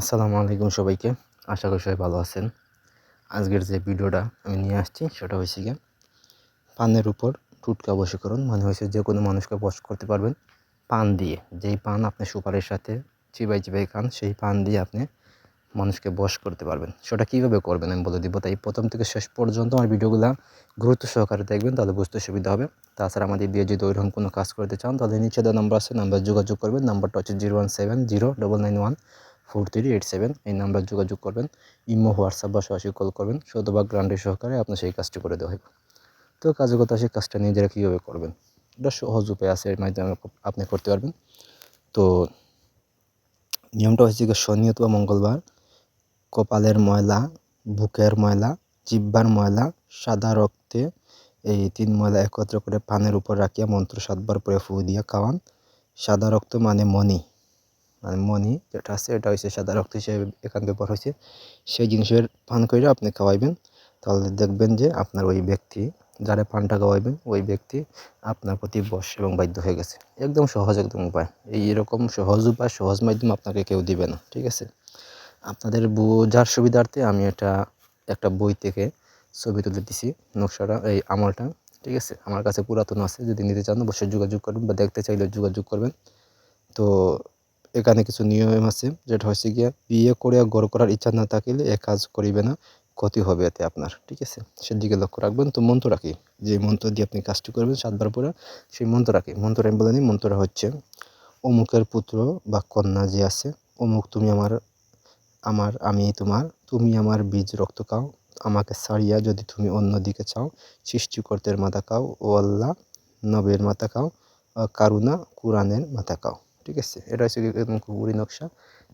আসসালামু আলাইকুম সবাইকে। আশা করি সবাই ভালো আছেন। আজকের যে ভিডিওটা আমি নিয়ে আসছি, সেটা হয়েছে গিয়ে পানের উপর টুটকা বশীকরণ মানে হয়েছে যে কোনো মানুষকে বশ করতে পারবেন পান দিয়ে। যেই পান আপনি সুপারির সাথে চিবাই চিবাই খান, সেই পান দিয়ে আপনি মানুষকে বশ করতে পারবেন। সেটা কীভাবে করবেন আমি বলে দিব। তাই প্রথম থেকে শেষ পর্যন্ত আমার ভিডিওগুলো গুরুত্ব সহকারে দেখবেন, তাহলে বুঝতে সুবিধা হবে। তাছাড়া আমাদের দিয়ে যদি ওইরকম কোনো কাজ করতে চান, তাহলে নিচে দেওয়া নাম্বার আছে, নাম্বার যোগাযোগ করবেন। নাম্বারটা হচ্ছে zero one seven zero double nine one four three eight seven এই নাম্বার যোগাযোগ করবেন। ইমো, হোয়াটসঅ্যাপ বা সরাসরি কল করবেন। শতভাগ গ্রান্ডের সহকারে আপনার সেই কাজটি করে দেওয়া হবে। তো কাজের কথা সেই কাজটা নিজেরা কীভাবে করবেন? এটা সহজ উপায় আছে, এর মাধ্যমে আপনি করতে পারবেন। তো নিয়মটা হচ্ছে কি শনি অথবা মঙ্গলবার কপালের ময়লা, বুকের ময়লা, জিব্বার ময়লা, সাদা রক্তে এই তিন ময়লা একত্র করে পানের উপর রাখিয়া মন্ত্র সাতবার পরে ফু দিয়া খাওয়ান। সাদা রক্ত মানে মণি। মানে মনি যেটা আছে, এটা হচ্ছে সাদা রক্ত হিসেবে এখান ব্যবহার হয়েছে সেই জিনিসের পান করে আপনি খাওয়াইবেন। তাহলে দেখবেন যে আপনার ওই ব্যক্তি, যারা পানটা খাওয়াইবেন, ওই ব্যক্তি আপনার প্রতি বশ এবং বাধ্য হয়ে গেছে। একদম সহজ একদম উপায়। এই এরকম সহজ উপায়, সহজ মাধ্যম আপনাকে কেউ দিবে না, ঠিক আছে? আপনাদের বোঝার সুবিধার্থে আমি এটা একটা বই থেকে ছবি তুলে দিছি, নকশাটা, এই আমলটা, ঠিক আছে? আমার কাছে পুরাতন আছে, যদি নিতে চান অবশ্যই যোগাযোগ করবেন বা দেখতে চাইলে যোগাযোগ করবেন। তো এখানে কিছু নিয়ম আছে, যেটা হচ্ছে গিয়া বিয়ে করে গড় করার ইচ্ছা না থাকলে এ কাজ করিবে না, ক্ষতি হবে এতে আপনার, ঠিক আছে? সেদিকে লক্ষ্য রাখবেন। তো মন্ত্র রাখি, যে মন্ত্র দিয়ে আপনি কাজটি করবেন সাতবার পরে, সেই মন্ত্র রাখি। মন্ত্র আমি বলে নিই মন্ত্রটা হচ্ছে, অমুকের পুত্র বা কন্যা যে আছে, অমুক তুমি আমার আমার, আমি তোমার, তুমি আমার বীজ রক্ত খাও, আমাকে ছাড়িয়া যদি তুমি অন্য দিকে চাও, সৃষ্টিকর্তের মাথা খাও, ও আল্লাহ নবের মাথা খাও কারুনা, কোরআনের মাথা খাও। ঠিক আছে? এটা হচ্ছে একদম কুকুরি নকশা।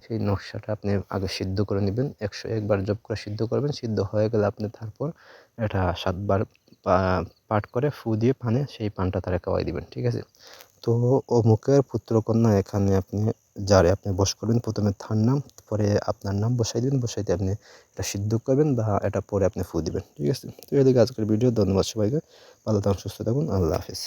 সেই নকশাটা আপনি আগে সিদ্ধ করে নেবেন। একশো একবার জব করে সিদ্ধ করবেন। সিদ্ধ হয়ে গেলে আপনি তারপর এটা সাতবার পাঠ করে ফু দিয়ে পানে সেই পানটা তারা খাওয়াই দিবেন। ঠিক আছে? তো ও অমুকের পুত্রকন্যা এখানে আপনি যারে আপনি বস করবেন, প্রথমে তার নাম, পরে আপনার নাম বসাই দেবেন। বসাইতে আপনি এটা সিদ্ধ করবেন বা এটা পরে আপনি ফু দিবেন। ঠিক আছে? তো এদিকে আজকের ভিডিও। ধন্যবাদ সবাইকে। ভালো থাকুন, সুস্থ থাকুন। আল্লাহ হাফিজ।